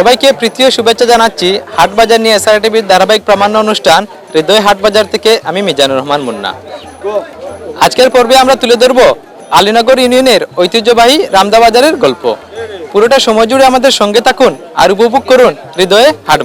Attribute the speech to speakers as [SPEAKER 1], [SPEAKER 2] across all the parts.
[SPEAKER 1] সবাইকে প্রীতীয় শুভেচ্ছা জানাচ্ছি হাটবাজার নিয়ে এসআর টিভির ধারাবাহিক প্রামাণ্য অনুষ্ঠান, হৃদয় হাটবাজার থেকে আমি মিজানুর রহমান মুন্না। আজকের পর্বে আমরা তুলে ধরব আলীনগর ইউনিয়নের ঐতিহ্যবাহী রামদা বাজারের গল্প। পুরোটা সময় জুড়ে আমাদের সঙ্গে থাকুন আর উপভোগ করুন হৃদয়ে হাট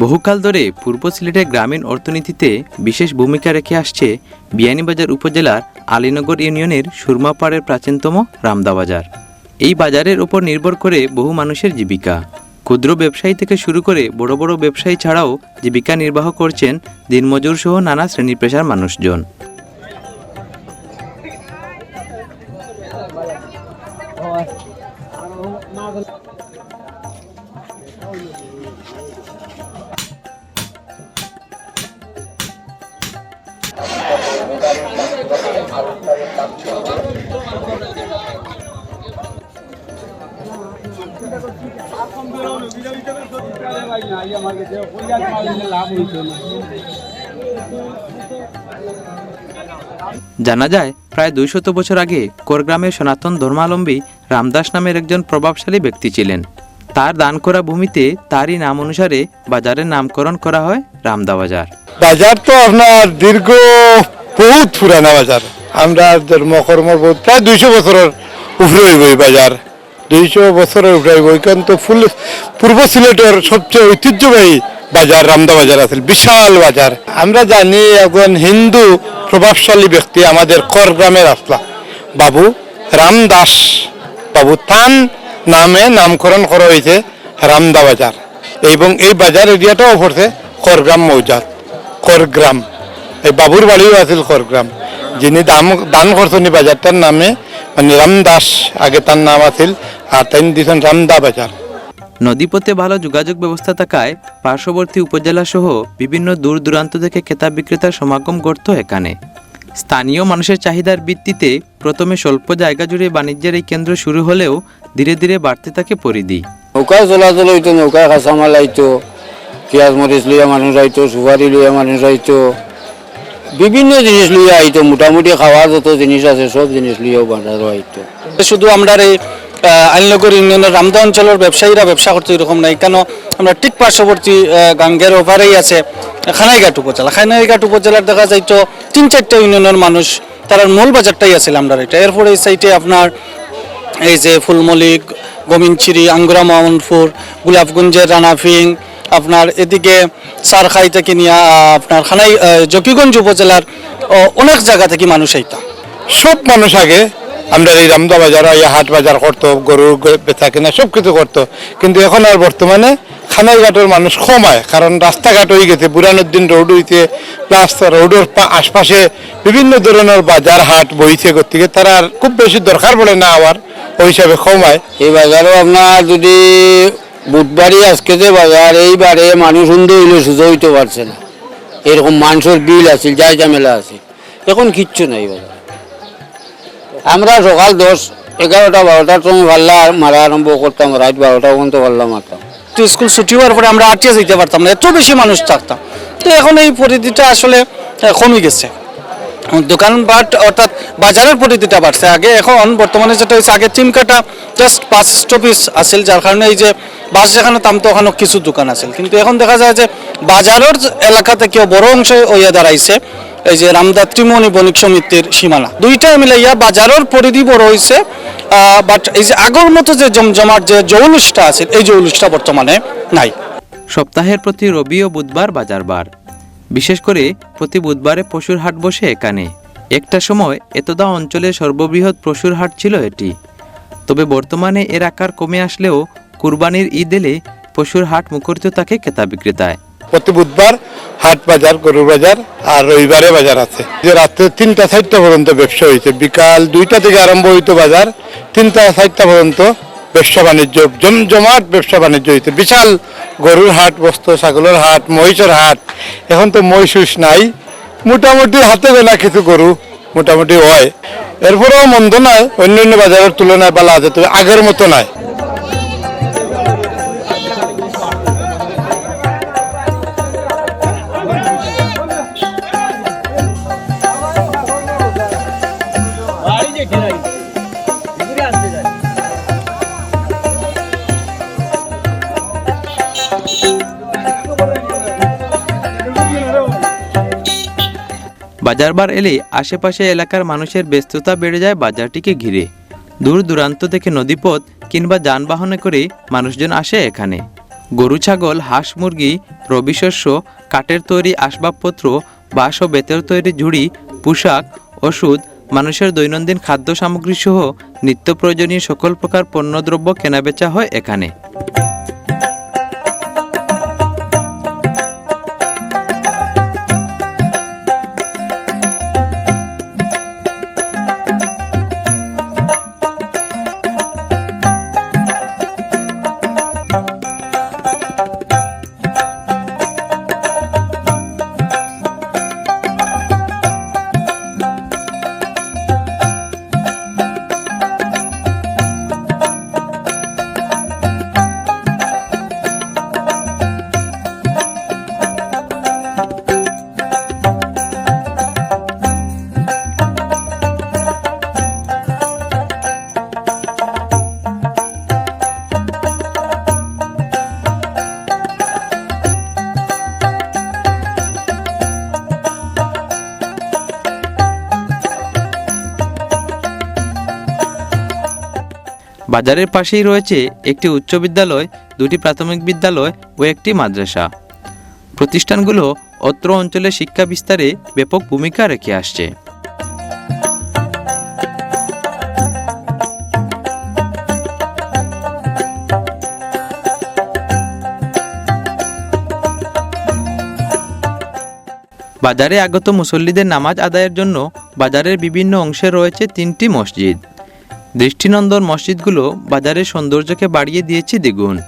[SPEAKER 1] বহুকাল ধরে পূর্ব সিলেটের গ্রামীণ অর্থনীতিতে বিশেষ ভূমিকা রেখে আসছে বিয়ানীবাজার উপজেলার আলীনগর ইউনিয়নের সুরমাপাড়ের প্রাচীনতম রামদা বাজার এই বাজারের উপর নির্ভর করে বহু মানুষের জীবিকা। ক্ষুদ্র ব্যবসায়ী থেকে শুরু করে বড় বড় ব্যবসায়ী ছাড়াও জীবিকা নির্বাহ করছেন দিনমজুর সহ নানা শ্রেণি পেশার মানুষজন। জানা যায়, প্রায় দুইশত বছর আগে কোরগ্রামের সনাতন ধর্মালম্বী রামদাস নামের একজন প্রভাবশালী ব্যক্তি ছিলেন। তার দান করা ভূমিতে তারই নাম অনুসারে বাজারের নামকরণ করা হয় রামদা বাজার।
[SPEAKER 2] বাজার তো আপনার দীর্ঘ বহুত পুরানা বাজার। আমরা ধর্মকর্ম বহুত প্রায় দুইশো বছরের উপরে হইব এই বাজার। দুইশো বছরের উপরে হইব। ওইখান তো ফুল পূর্ব সিলেটের সবচেয়ে ঐতিহ্যবাহী বাজার, রামদা বাজার আছে, বিশাল বাজার। আমরা জানি একজন হিন্দু প্রভাবশালী ব্যক্তি, আমাদের কর গ্রামের আসলা। বাবু রামদাস বাবু তান নামে নামকরণ করা হয়েছে রামদা বাজার। এবং এই বাজার এরিয়াটাও পড়ছে করগ্রাম মৌজাত করগ্রাম এই বাবুর বাড়িও আছিল করগ্রাম যিনি দাম দান করছেন বাজারটার নামে মানে রামদাস আগে তার নাম আছিল আর তাই দিয়েছেন রামদা বাজার।
[SPEAKER 1] নদীপথে ভালো যোগাযোগ ব্যবস্থা থাকায় পার্শ্ববর্তী উপজেলা সহ বিভিন্ন দূর দূরান্ত থেকে ক্রেতা বিক্রেতার সমাগম ঘটত এখানে। স্থানীয় মানুষের চাহিদার ভিত্তিতে প্রথমে স্বল্প জায়গা জুড়ে বাণিজ্যের এই কেন্দ্র শুরু হলেও ধীরে ধীরে বাড়তে থাকে পরিধি।
[SPEAKER 3] নৌকায় চলাচল হইতো নৌকায় কাঁচামাল আইতো পেঁয়াজ মরিচ লইয়া মানুষ আইতো সুপারি লইয়া মানুষ আইতো বিভিন্ন জিনিস লইয়া আইতো মোটামুটি খাওয়া যত জিনিস আছে সব জিনিস লইয়াও বাজারও আইতো।
[SPEAKER 4] শুধু আমরা এই আহ, আইননগর ইউনিয়নের রামদা অঞ্চলের ব্যবসায়ীরা ব্যবসা করতে এরকম নাই কেন আমরা ঠিক পার্শ্ববর্তী গাঙ্গের ওপারেই আছে খানাইঘাট উপজেলা। খানাইঘাট উপজেলার দেখা যাইতো তিন চারটা ইউনিয়নের মানুষ তার মূল বাজারটাই আছে আমরা এটা এরপরে এই সাইডে আপনার এই যে ফুলমলিক গোমিনচিরি আঙ্গুরা মোহাম্মদপুর গোলাপগঞ্জের রানাফিং আপনার এদিকে সারখাই থেকে নিয়ে আপনার খানাই জকিগঞ্জ উপজেলার অনেক জায়গা থেকে মানুষ আইতাম
[SPEAKER 2] সব মানুষ আগে আমরা এই রামদা বাজার এই হাট বাজার করতো গরু বেচা কিনা সব কিছু করতো। কিন্তু এখন আর বর্তমানে খানাইঘাটের মানুষ কমায় কারণ রাস্তাঘাট হয়ে গেছে বুরানুদ্দিন রোড হইতে প্লাস রোডের পা- আশপাশে বিভিন্ন ধরনের বাজার হাট বইছে গতিকে তারা আর খুব বেশি দরকার পড়ে না আবার ওই হিসাবে কমায়
[SPEAKER 3] এই বাজারও আপনার যদি বুধবারই আজকে যে বাজার, এইবারে মানুষ সুন্দর হইলে সুযোগ হইতে পারছে না। এরকম মানুষের বিল আছিল যাই ঝামেলা আছে এখন কিচ্ছু নাই বাজার। আমরা সকাল দশ, এগারোটা, বারোটার সময় পাল্লা মারা আরম্ভ করতাম, রাত বারোটা পর্যন্ত পাল্লা মারতাম।
[SPEAKER 4] তো স্কুল ছুটি হওয়ার পরে আমরা আটিয়ে যেতে পারতাম না, এত বেশি মানুষ থাকতাম। তো এখন এই পরিধিটা আসলে কমে গেছে। দোকানপাট অর্থাৎ বাজারের পরিধিটা বাড়ছে। আগে এখন বর্তমানে যেটা হয়েছে, আগে তিন কাটা জাস্ট বাস স্টপিস আছিল, যার কারণে এই যে বাস যেখানে থামতো ওখানে কিছু দোকান আছিল। কিন্তু এখন দেখা যায় যে বাজারের এলাকা থেকেও বড় অংশে হইয়া দাঁড়াইছে, এই যে রামদা ত্রিমণি বণিক সমিতির সীমানা। দুইটাই মিলাইয়া বাজারের পরিধি বড় হয়েছে বাট এই যে আগর মতো যে জমজমাট, যে জৌলুসটা আছে এই জৌলুসটা বর্তমানে নাই।
[SPEAKER 1] সপ্তাহের প্রতি রবি ও বুধবার বাজার বার। বিশেষ করে প্রতি বুধবারে পশুর হাট বসে এখানে। একটা সময় এতদা অঞ্চলের সর্ববৃহৎ পশুর হাট ছিল এটি। তবে বর্তমানে এর আকার কমে আসলেও কুরবানির ঈদ এলে পশুর হাট মুখরিত থাকে ক্রেতা বিক্রেতায়।
[SPEAKER 2] প্রতি বুধবার হাট বাজার, গরুর বাজার আর রবিবারে বাজার আছে। যে রাত্রে তিনটা চারটা পর্যন্ত ব্যবসা হয়েছে। বিকাল দুইটা থেকে আরম্ভ হইতো বাজার, তিনটা চারটা পর্যন্ত ব্যবসা বাণিজ্য, জমজমাট ব্যবসা বাণিজ্য হইতে। বিশাল গরুর হাট বস্ত ছাগলের হাট, মহিষের হাট। এখন তো মহিষ নাই। মোটামুটি হাতে গোনা কিছু গরু মোটামুটি হয়। এরপরেও মন্দ নয় অন্য অন্য বাজারের তুলনায় বেলা আছে তবে আগের মতো নয়
[SPEAKER 1] বাজারবার এলে আশেপাশে এলাকার মানুষের ব্যস্ততা বেড়ে যায় বাজারটিকে ঘিরে। দূর দূরান্ত থেকে নদীপথ কিংবা যানবাহনে করে মানুষজন আসে এখানে। গরু, ছাগল, হাঁস, মুরগি, রবি শস্য, কাঠের তৈরি আসবাবপত্র, বাঁশ ও বেতের তৈরি ঝুড়ি, পোশাক, ওষুধ, মানুষের দৈনন্দিন খাদ্য সামগ্রী সহ নিত্য প্রয়োজনীয় সকল প্রকার পণ্যদ্রব্য কেনাবেচা হয় এখানে। বাজারের পাশেই রয়েছে একটি উচ্চ বিদ্যালয়, দুটি প্রাথমিক বিদ্যালয় ও একটি মাদ্রাসা। প্রতিষ্ঠানগুলো অত্র অঞ্চলে শিক্ষা বিস্তারে ব্যাপক ভূমিকা রেখে আসছে। বাজারে আগত মুসল্লিদের নামাজ আদায়ের জন্য বাজারের বিভিন্ন অংশে রয়েছে তিনটি মসজিদ। দৃষ্টিনন্দন মসজিদগুলো বাজারের সৌন্দর্যকে বাড়িয়ে দিয়েছে দ্বিগুণ।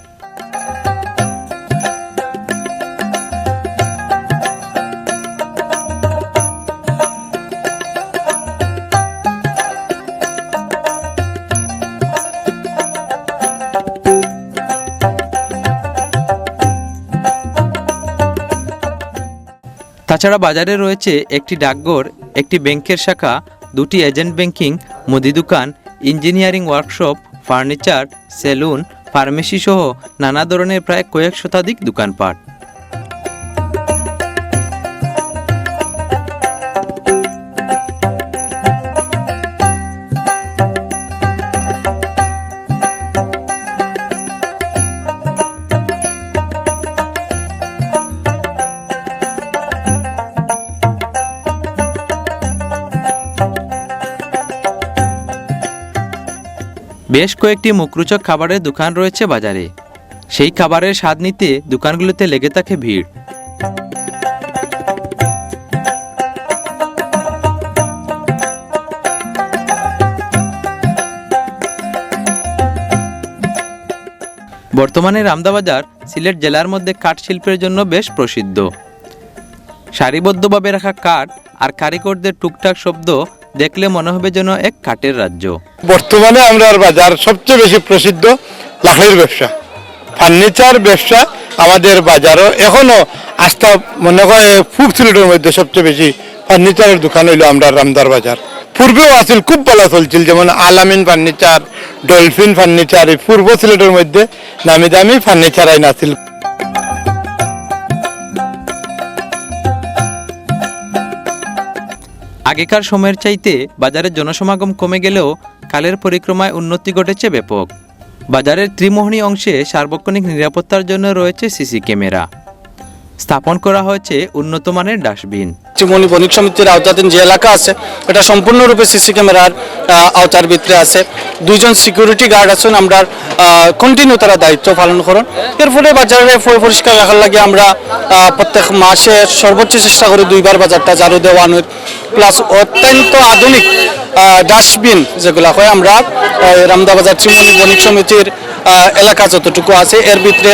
[SPEAKER 1] তাছাড়া বাজারে রয়েছে একটি ডাকঘর, একটি ব্যাংকের শাখা, দুটি এজেন্ট ব্যাংকিং, মুদি দোকান engineering workshop furniture saloon pharmacy সহ নানা ধরনের প্রায় কয়েক শতাধিক দোকানপাট। বেশ কয়েকটি মুখরোচক খাবারের দোকান রয়েছে বাজারে। সেই খাবারের স্বাদ নিতে দোকানগুলোতে লেগে থাকে ভিড়। বর্তমানে রামদাবাজার সিলেট জেলার মধ্যে কাঠ শিল্পের জন্য বেশ প্রসিদ্ধ। সারিবদ্ধভাবে রাখা কাঠ আর কারিগরদের টুকটাক শব্দ দেখলে মনে হবে যেন এক কাঠের রাজ্য।
[SPEAKER 2] বর্তমানে আমরা বাজার সবচেয়ে বেশি প্রসিদ্ধ লাখের ব্যবসা। ফার্নিচার ব্যবসা আমাদের বাজারও এখনও আস্থা, মনে করে ফুড সিলেটের মধ্যে সবচেয়ে বেশি ফার্নিচারের দোকান হইল আমরা রামদার বাজার। পূর্বেও আছিল, খুব ভালো চলছিল, যেমন আলামিন ফার্নিচার, ডলফিন ফার্নিচার, এই পূর্ব সিলেটের মধ্যে নামি দামি ফার্নিচার আইন আছিল।
[SPEAKER 1] আগেকার সময়ের চাইতে বাজারের জনসমাগম কমে গেলেও কালের পরিক্রমায় উন্নতি ঘটেছে ব্যাপক। বাজারের ত্রিমোহনী অংশে সার্বক্ষণিক নিরাপত্তার জন্য রয়েছে সিসি ক্যামেরা। স্থাপন করা হয়েছে উন্নত মানের ডাস্টবিন।
[SPEAKER 4] চিমনি বণিক সমিতির আওতাধীন যে এলাকা আছে, এটা সম্পূর্ণরূপে সিসি ক্যামেরার আওতার ভিতরে আছে। দুইজন সিকিউরিটি গার্ড আছেন, আমরা কন্টিনিউ তারা দায়িত্ব পালন করেন। এর ফলে বাজারে পরিষ্কার রাখার লাগে আমরা প্রত্যেক মাসে সর্বোচ্চ চেষ্টা করি দুইবার বাজারটা ঝাড়ু দেওয়া প্লাস অত্যন্ত আধুনিক ডাস্টবিন যেগুলা হয় আমরা রামদাবাজার চিমনি বণিক সমিতির এলাকা যতটুকু আছে, এর ভিতরে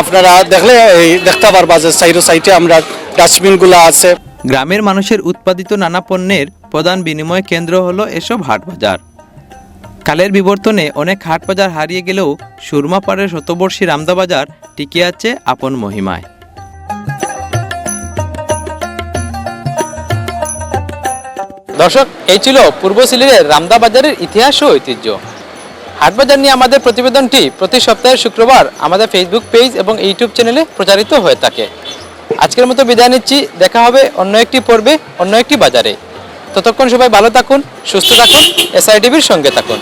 [SPEAKER 4] আপনারা দেখলে এই দেখতে পারবা যে সাইডে সাইডে আমরা ডাস্টবিনগুলো আছে।
[SPEAKER 1] গ্রামের মানুষের উৎপাদিত নানা পণ্যের প্রধান বিনিময় কেন্দ্র হলো এসব হাট বাজার। কালের বিবর্তনে অনেক হাট বাজার হারিয়ে গেলেও সুরমাপাড়ের শতবর্ষী রামদা বাজার টিকে আছে আপন মহিমায়। দর্শক, এই ছিল পূর্ব সিলেটের রামদা বাজারের ইতিহাস ও ঐতিহ্য। হাটবাজার নিয়ে আমাদের প্রতিবেদনটি প্রতি সপ্তাহের শুক্রবার আমাদের ফেসবুক পেজ এবং ইউটিউব চ্যানেলে প্রচারিত হয়ে থাকে। আজকের মতো বিদায় নিচ্ছি। দেখা হবে অন্য একটি পর্বে, অন্য একটি বাজারে। ততক্ষণ সবাই ভালো থাকুন, সুস্থ থাকুন এসআইটিভির সঙ্গে থাকুন।